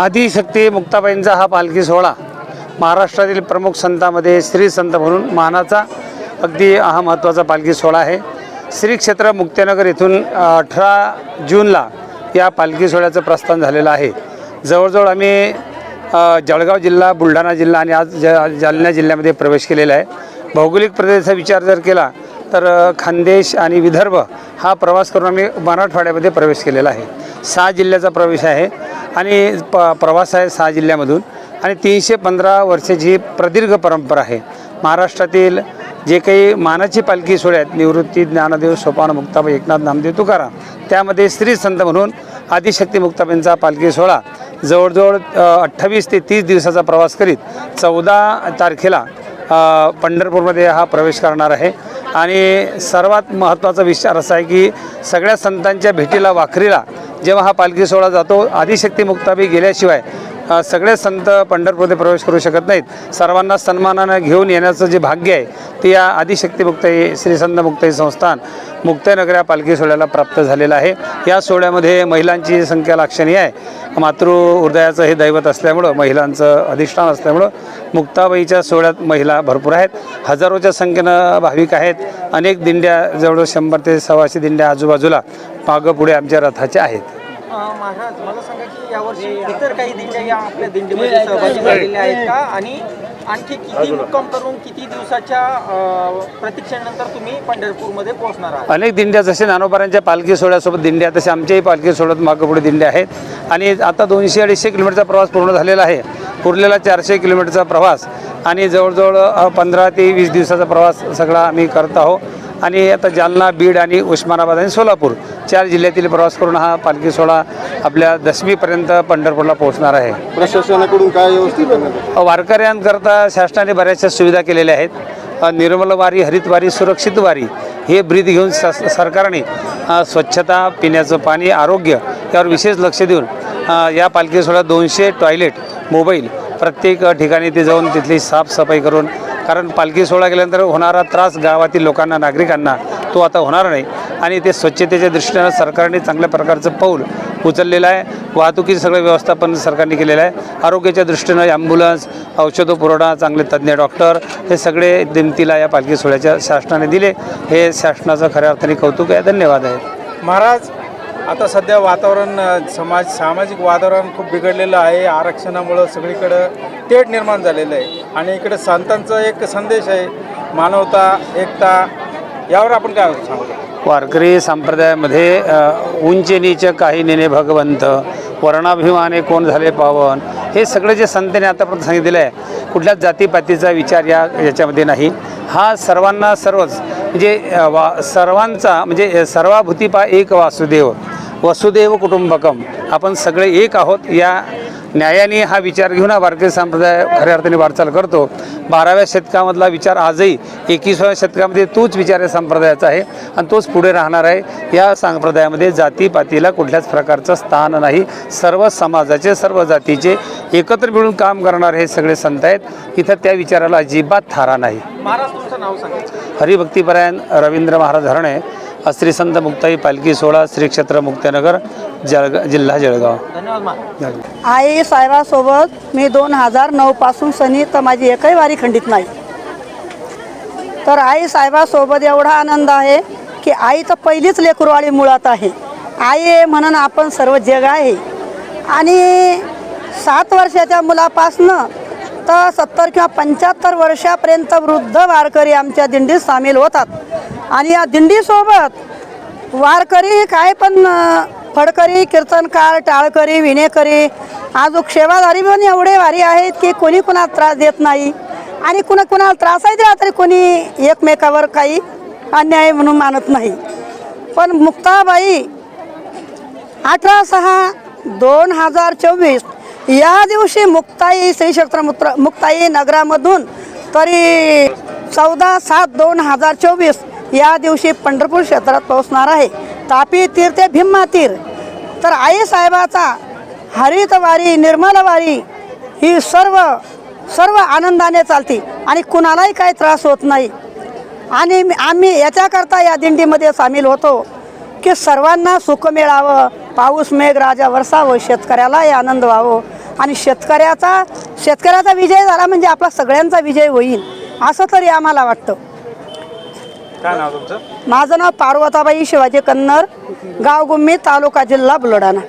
आदिशक्ती मुक्ताबाईंचा हा पालखी सोहळा महाराष्ट्रातील प्रमुख संतामध्ये श्री संत म्हणून मानाचा अगदी हा महत्त्वाचा पालखी सोहळा आहे. श्री क्षेत्र मुक्तिनगर येथून अठरा जूनला या पालखी सोहळ्याचं प्रस्थान झालेलं आहे. जवळजवळ आम्ही जळगाव जिल्हा बुलढाणा जिल्हा आणि आज ज जालना जिल्ह्यामध्ये प्रवेश केलेला आहे. भौगोलिक प्रदेशाचा विचार जर केला तर खानदेश आणि विदर्भ हा प्रवास करून आम्ही मराठवाड्यामध्ये प्रवेश केलेला आहे. सहा जिल्ह्याचा प्रवेश आहे. आणि प प्रवास आहे सहा जिल्ह्यामधून. आणि तीनशे पंधरा वर्षाची प्रदीर्घ परंपरा आहे. महाराष्ट्रातील जे काही मानाची पालखी सोहळे आहेत निवृत्ती ज्ञानदेव सोपान मुक्ताबाई एकनाथ नामदेव तुकाराम त्यामध्ये स्त्री संत म्हणून आदिशक्ती मुक्ताबाईंचा पालखी सोहळा जवळजवळ अठ्ठावीस ते तीस दिवसाचा प्रवास करीत चौदा तारखेला पंढरपूरमध्ये हा प्रवेश करणार आहे. आणि सर्वात महत्त्वाचा विचार असा आहे की सगळ्या संतांच्या भेटीला वाखरीला जेव्हा हा पालखी सोहळा जातो आदिशक्ती मुक्ताबी गेल्याशिवाय सगळे संत पंढरपूरमध्ये प्रवेश करू शकत नाहीत. सर्वांना सन्मानानं घेऊन येण्याचं जे भाग्य आहे ती या आदिशक्ती मुक्ताई श्रीसंत मुक्ताई संस्थान मुक्ताईनगर या पालखी सोहळ्याला प्राप्त झालेलं आहे. या सोहळ्यामध्ये महिलांची संख्या लाक्षणीय आहे. मातृ हृदयाचं हे दैवत असल्यामुळं महिलांचं अधिष्ठान असल्यामुळं मुक्ताबाईच्या सोहळ्यात महिला भरपूर आहेत. हजारोच्या संख्येनं भाविक आहेत. अनेक दिंड्या जवळ शंभर ते सव्वाशे दिंड्या आजूबाजूला मागं पुढे आमच्या रथाच्या आहेत. महाराज मला सांगा की यावर्षी इतर काही दिंड्या या आपल्या दिंडीमध्ये सहभागी झालेल्या आहेत का? आणि आणखी किती मुक्काम करून किती दिवसाच्या प्रतीक्षेनंतर तुम्ही पंढरपूरमध्ये पोहोचणार आहात? अनेक दिंड्या जसे नानोबारांच्या पालखी सोहळ्यासोबत दिंड्या तसे आमच्याही पालखी सोहळ्यात मागं पुढे दिंड्या आहेत. आणि आता दोनशे अडीचशे किलोमीटरचा प्रवास पूर्ण झालेला आहे. उरलेला चारशे किलोमीटरचा प्रवास आणि जवळजवळ पंधरा ते वीस दिवसाचा प्रवास सगळा आम्ही करत आहोत. आणि आता जालना बीड आणि उस्मानाबाद आणि सोलापूर चार जिल्ह्यातील प्रवास करून हा पालखी सोहळा आपल्या दशमीपर्यंत पंढरपूरला पोहोचणार आहे. प्रशासनाकडून काय व्यवस्थित? वारकऱ्यांकरता शासनाने बऱ्याचशा सुविधा केलेल्या आहेत. अ, निर्मल वारी हरित वारी सुरक्षित वारी हे ब्रीद घेऊन स सरकारने अ, स्वच्छता पिण्याचं पाणी आरोग्य यावर विशेष लक्ष देऊन अ, या पालखी सोहळ्यात दोनशे टॉयलेट मोबाईल प्रत्येक ठिकाणी ते जाऊन तिथली साफसफाई करून कारण पालखी सोहळा गेल्यानंतर होणारा त्रास गावातील लोकांना नागरिकांना तो आता होणार नाही. आणि ते स्वच्छतेच्या दृष्टीनं सरकारने चांगल्या प्रकारचं पाऊल उचललेलं आहे. वाहतुकीचं सगळं व्यवस्थापन सरकारने केलेलं आहे. आरोग्याच्या दृष्टीनं ॲम्ब्युलन्स औषधो पुरवठा चांगले तज्ज्ञ डॉक्टर हे सगळे दिमतीला या पालखी सोहळ्याच्या शासनाने दिले. हे शासनाचं खऱ्या अर्थाने कौतुक आहे. धन्यवाद आहे. महाराज आता सध्या वातावरण समाज सामाजिक वातावरण खूप बिघडलेलं आहे. आरक्षणामुळं सगळीकडं तेढ निर्माण झालेलं आहे. आणि इकडे संतांचा एक संदेश आहे. मानवता एकता यावर आपण काय सांगतो वारकरी संप्रदायामध्ये अ, उंच नीच काही नेणे भगवंत वर्णाभिमाने कोण झाले पावन हे सगळं जे संतांनी आतापर्यंत सांगितलेलं आहे कुठल्याच जातीपातीचा विचार या याच्यामध्ये नाही. हा सर्वांना सर्वच म्हणजे वा सर्वांचा म्हणजे सर्वाभूतीपा एक वासुदेव वसुदेव कुटुंबकम आपण सगळे एक आहोत या न्यायाने हा विचार घेऊन हा वारकरी संप्रदाय खऱ्या अर्थाने वाटचाल करतो. बाराव्या शतकामधला विचार आजही एकविसाव्या शतकामध्ये तोच विचार या संप्रदायाचा आहे आणि तोच पुढे राहणार आहे. या संप्रदायामध्ये जातीपातीला कुठल्याच प्रकारचं स्थान नाही. सर्व समाजाचे सर्व जातीचे एकत्र मिळून काम करणारे हे सगळे संत आहेत. इथं त्या विचाराला अजिबात थारा नाही. हरिभक्तीपरायण रवींद्र महाराज हरणे श्री संत मुक्ताई पालखी सोहळा श्री क्षेत्र मुक्तानगर जळगा जिल्हा जळगाव. आई साहेबासोबत मी दोन हजार नऊपासून सनी तर माझी एकही वारी खंडित नाही. तर आई साहेबासोबत एवढा आनंद आहे की आई तर पहिलीच लेकरवाळी मुळात आहे. आई आहे म्हणून आपण सर्व जग आहे. आणि सात वर्षाच्या मुलापासनं तर सत्तर किंवा पंच्याहत्तर वर्षापर्यंत वृद्ध वारकरी आमच्या दिंडीत सामील होतात. आणि या दिंडीसोबत वारकरी काय पण फडकरी कीर्तनकार टाळकरी विणेकरी आजूक सेवाधारी पण एवढे वारी आहेत की कोणी कुणाला त्रास देत नाही. आणि कुणा कुणाला त्रासही दिला तरी कोणी एकमेकावर काही अन्याय म्हणून मानत नाही. पण मुक्ताबाई अठरा सहा दोन हजार चोवीस या दिवशी मुक्ताई श्री क्षेत्र मुक्ताई नगरामधून तरी चौदा सात दोन हजार चोवीस या दिवशी पंढरपूर क्षेत्रात पोहोचणार आहे. तापी तीर ते भीम्मा तीर. तर आई साहेबाचा हरितवारी निर्मलवारी ही सर्व सर्व आनंदाने चालते आणि कुणालाही काही त्रास होत नाही. आणि आम्ही याच्याकरता या दिंडीमध्ये सामील होतो की सर्वांना सुख मिळावं पाऊस मेघ राजा वरसावं शेतकऱ्यालाही आनंद व्हावं. आणि शेतकऱ्याचा शेतकऱ्याचा विजय झाला म्हणजे आपला सगळ्यांचा विजय होईल असं तरी आम्हाला वाटतं. काय नाव तुमचं? माझं नाव पार्वताबाई शिवाजी कन्नर गाव गुम्मी तालुका जिल्हा बुलढाणा.